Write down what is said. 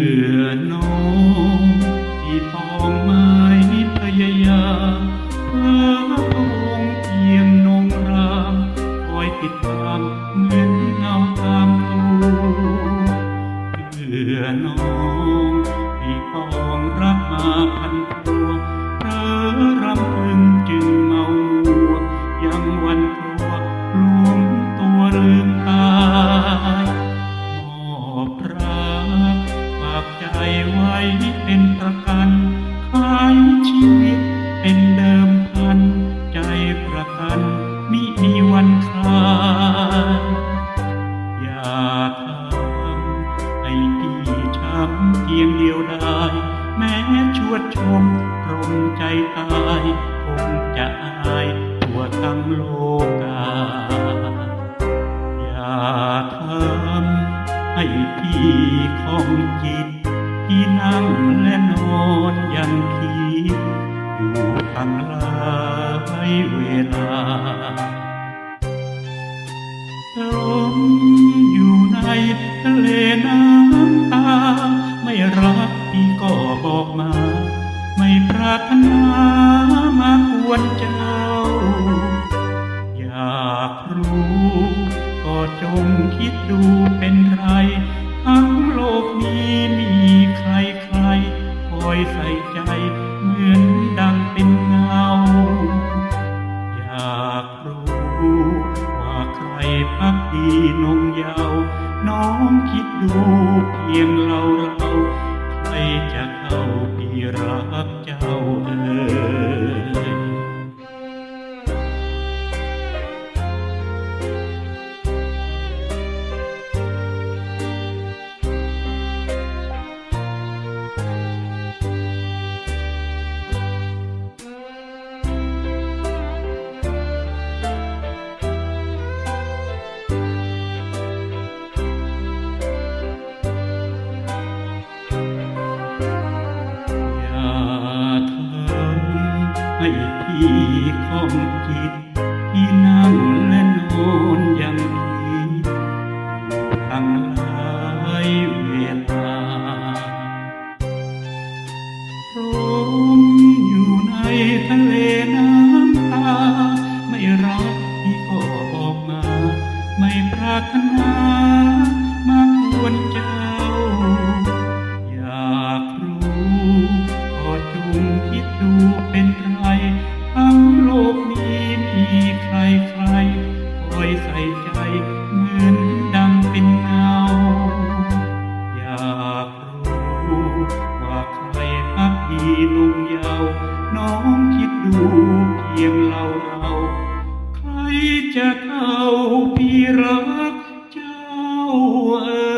พื่อน้องที่ปองไม้พยายามเพื่อพระองค์เยี่ยมนงรามคอยติดตามเหมือนเงาตามรูเพื่อน้องที่ปองรักมาพันตัวเธอรำพึง เป็นประกันขายชีวิตเป็นเดิมพัน ใจประกันมิมีวันคลายอย่าทำให้พี่ช้ำเพียงเดียวได้ แม้ชวดชมตรงใจตาย คงจะอายทั่วทั้งโลกา ตั้งหลายเวลา ลมอยู่ในทะเลน้ำตา ไม่รักพี่ก็บอกมา ไม่ปรารถนามากวนเจ้า อยากรู้ก็จงคิดดูเป็นไรทั้งโลกนี้มีใครใครคอยใส่ใจเหมือน ดีนงยาว น้องคิดดูเพียงเราเรา ใครจะเข้าพี่รักเจ้าเออ อย่ ใครคอยใส่ใจเหมือนดังเป็นเงา อยากรู้ว่าใครพักพีนุ่งยาว น้องคิดดูเพียงเราเราใครจะเข้าพี่รักเจ้าเอ๋